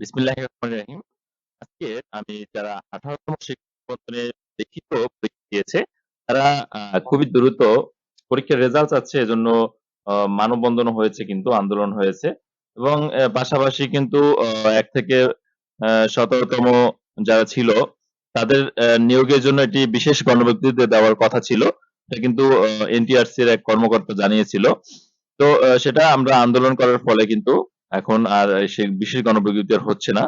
বিসমিল্লাহির রহমানির রহিম। আজকে আমি যারা ১৮ তম লিখিত পরীক্ষা দিয়েছে, তারা খুবই দ্রুত পরীক্ষার রেজাল্ট চাচ্ছে এজন্য মানববন্ধন হয়েছে কিন্তু আন্দোলন হয়েছে। এবং পাশাপাশি কিন্তু ১ থেকে ১৭ যারা ছিল তাদের নিয়োগের জন্য একটি বিশেষ গণবিজ্ঞপ্তি দেওয়ার কথা ছিল। এটা কিন্তু এনটিআরসি এক কর্মকর্তা জানিয়েছিল। তো সেটা আমরা আন্দোলন করার ফলে কিন্তু এখন আর সেই বিশেষ গণবিজ্ঞপ্তি আর হচ্ছে না।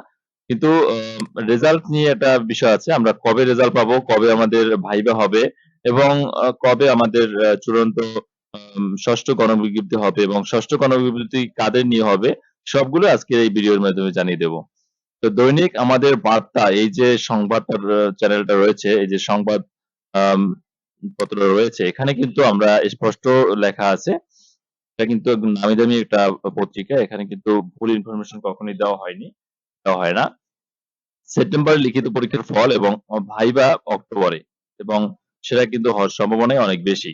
কিন্তু রেজাল্ট নিয়ে একটা বিষয় আছে। আমরা কবে রেজাল্ট পাবো, কবে আমাদের ভাইবা হবে এবং কবে আমাদের চূড়ান্ত ষষ্ঠ ৬ষ্ঠ গণবিজ্ঞপ্তি হবে এবং ৬ষ্ঠ গণবিজ্ঞপ্তি কাদের নিয়ে হবে সবগুলো আজকের এই ভিডিওর মাধ্যমে জানিয়ে দেব। তো দৈনিক আমাদের বার্তা এই যে সংবাদটা র চ্যানেলটা রয়েছে, এই যে সংবাদ পত্র রয়েছে এখানে কিন্তু আমরা স্পষ্ট লেখা আছে। এটা কিন্তু একদম নামি দামি একটা পত্রিকা। এখানে কিন্তু ভুল ইনফরমেশন কখনোই দেওয়া হয়নি, দেওয়া হয় না। সেপ্টেম্বরে লিখিত পরীক্ষার ফল এবং ভাইবা অক্টোবরে এবং সেটা কিন্তু হওয়ার সম্ভাবনাই অনেক বেশি।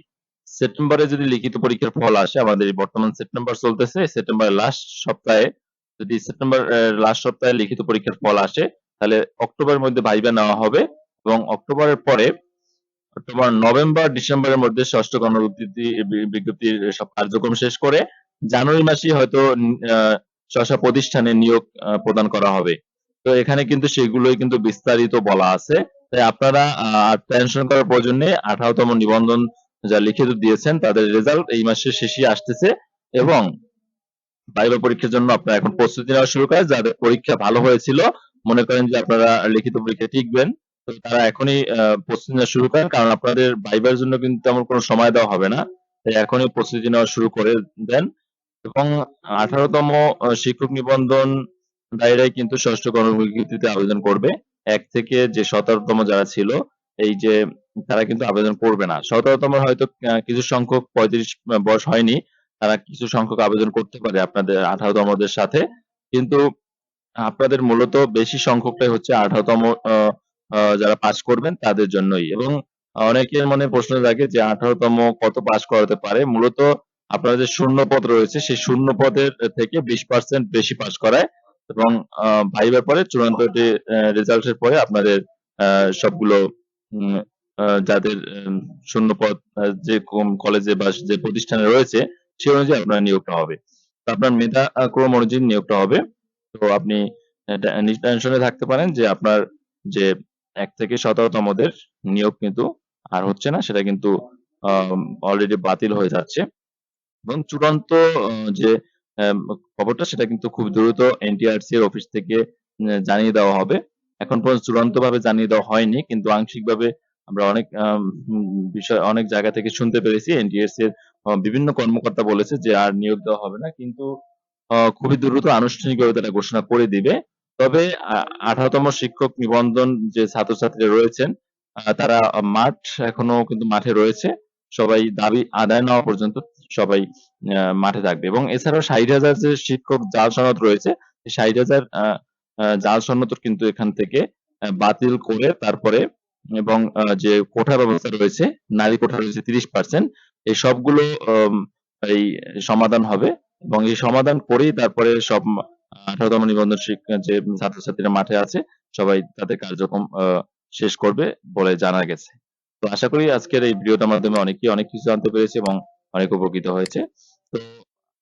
সেপ্টেম্বরে যদি লিখিত পরীক্ষার ফল আসে আমাদের বর্তমান সেপ্টেম্বর চলতেছে। সেপ্টেম্বরের লাস্ট সপ্তাহে যদি সেপ্টেম্বর লাস্ট সপ্তাহে লিখিত পরীক্ষার ফল আসে, তাহলে অক্টোবরের মধ্যে ভাইবা নেওয়া হবে এবং অক্টোবরের পরে অক্টোবর, নভেম্বর, ডিসেম্বরের মধ্যে ৬ষ্ঠ গণবিজ্ঞপ্তি বিজ্ঞপ্তির সব কার্যক্রম শেষ করে জানুয়ারি মাসেই হয়তো উম প্রতিষ্ঠানে নিয়োগ প্রদান করা হবে। তো এখানে কিন্তু সেগুলোই কিন্তু বিস্তারিত বলা আছে। তাই আপনারা টেনশন করার প্রয়োজন নেই। ১৮ তম নিবন্ধন যা লিখিত দিয়েছেন তাদের রেজাল্ট এই মাসের শেষেই আসতেছে এবং ভাইবা পরীক্ষার জন্য আপনারা এখন প্রস্তুতি নেওয়া শুরু করেন। যাদের পরীক্ষা ভালো হয়েছিল, মনে করেন যে আপনারা লিখিত পরীক্ষা টিকবেন। তারা এখনই প্রস্তুতি নেওয়া শুরু করেন। কারণ আপনাদের ভাইবার জন্য কিন্তু তেমন কোনো সময় দেওয়া হবে না। তাই এখনই প্রস্তুতি নেওয়া শুরু করে দেন এবং ১৮ তম শিক্ষক নিবন্ধন দায়ীরাই কিন্তু ৬ষ্ঠ গণবিজ্ঞপ্তিতে আবেদন করবে। ১ থেকে যে ১৭ তম যারা ছিল, এই যে তারা কিন্তু আবেদন করবে না। ১৭ তম হয়তো কিছু সংখ্যক পঁয়ত্রিশ বয়স হয়নি। তারা কিছু সংখ্যক আবেদন করতে পারে আপনাদের ১৮ তমদের সাথে। কিন্তু আপনাদের মূলত বেশি সংখ্যকটাই হচ্ছে ১৮ তম অ আ যারা পাস করবেন তাদের জন্যই এবং অনেকের মনে প্রশ্ন জাগে যে ১৮ তম কত পাস করাতে পারে? মূলত আপনার যে শূন্য পদ রয়েছে, সেই শূন্য পদের থেকে ২০% বেশি পাস করায় এবং ভাইবার পরে চূড়ান্ত রেজাল্টের পরে আপনাদের সবগুলো যাদের শূন্য পদ যে কলেজে বা যে প্রতিষ্ঠানে রয়েছে, সে অনুযায়ী আপনার নিয়োগটা হবে। আপনার মেধা ক্রম অনুযায়ী নিয়োগটা হবে। তো আপনি এটা নিটেনশনে থাকতে পারেন যে আপনার যে ১ থেকে ১৭ তমদের নিয়োগ কিন্তু আর হচ্ছে না। সেটা কিন্তু অলরেডি বাতিল হয়ে যাচ্ছে এবং চূড়ান্ত যে খবরটা সেটা কিন্তু খুব দ্রুত এনটিআরসি এর অফিস থেকে জানিয়ে দেওয়া হবে। এখন পর্যন্ত চূড়ান্তভাবে জানিয়ে দেওয়া হয়নি। কিন্তু আংশিকভাবে আমরা অনেক বিষয়, অনেক জায়গা থেকে শুনতে পেরেছি এনটিআরসি এর বিভিন্ন কর্মকর্তা বলেছে যে আর নিয়োগ দেওয়া হবে না। কিন্তু খুবই দ্রুত আনুষ্ঠানিকভাবে তারা ঘোষণা করে দিবে। তবে আ ১৮ তম শিক্ষক নিবন্ধন যে ছাত্রছাত্রীরা রয়েছেন তারা মাঠ এখনও কিন্তু মাঠে রয়েছে। সবাই দাবি আদায় না হওয়া পর্যন্ত সবাই মাঠে থাকবে এবং এছাড়াও ৬০,০০০ যে শিক্ষক জাল সনদ রয়েছে, এই ৬০,০০০ আ আ জাল সনদও কিন্তু এখান থেকে বাতিল করে তারপরে এবং যে কোঠা ব্যবস্থা রয়েছে, নারী কোঠা রয়েছে ৩০% এই সবগুলো এই সমাধান হবে এবং এই সমাধান করেই তারপরে সব মা ১৮ তম নিবন্ধন শিক্ষা যে ছাত্রছাত্রীরা মাঠে আছে, সবাই তাদের কার্যক্রম শেষ করবে বলে জানা গেছে। তো আশা করি আজকের এই ভিডিওটার মাধ্যমে অনেকেই অনেক কিছু জানতে পেরেছে এবং অনেক উপকৃত হয়েছে। তো,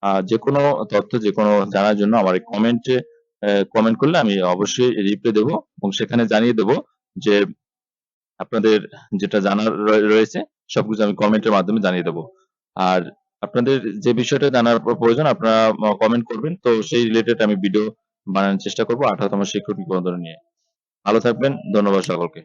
আ যেকোনো তথ্য যেকোনো জানার জন্য আমার কমেন্টে কমেন্ট করলে আমি অবশ্যই রিপ্লাই দেবো এবং সেখানে জানিয়ে দেবো যে আপনাদের যেটা জানার রয়েছে, সবকিছু আমি কমেন্টের মাধ্যমে জানিয়ে দেবো আর আপনাদের যে বিষয়টা জানার প্রয়োজন, আপনারা কমেন্ট করবেন। তো সেই রিলেটেড আমি ভিডিও বানানোর চেষ্টা করব ১৮ তম শিক্ষক নিবন্ধন নিয়ে। ভালো থাকবেন। ধন্যবাদ সকলকে।